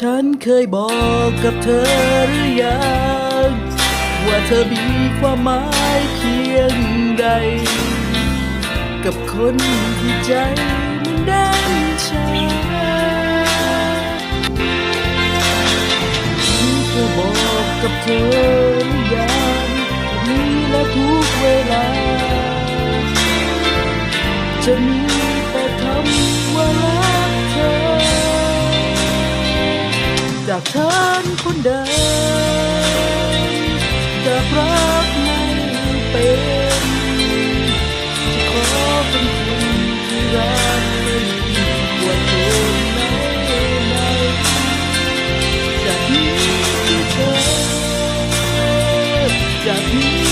ฉันเคยบอกกับเธอหรือยังว่าเธอมีความหมายเพียงใด กับคนที่ใจมันแน่นชาฉันเคยบอกกับเธอหรือยังนี้และทุกเวลา จะมี จากฉันคนเดิมจะรักไม่เป็นจะขอเป็นคนที่รักไม่ดีกว่าเธอไหนไหนจากนี้ที่เธอจากนี้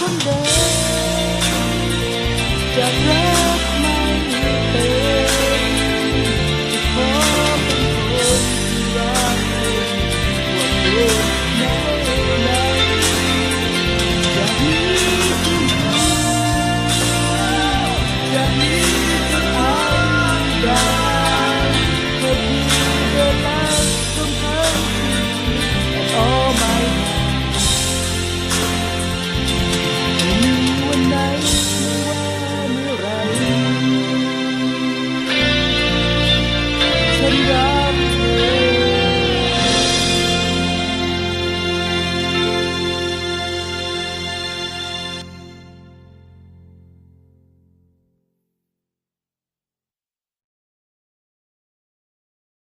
cuộc đời chẳng lẽ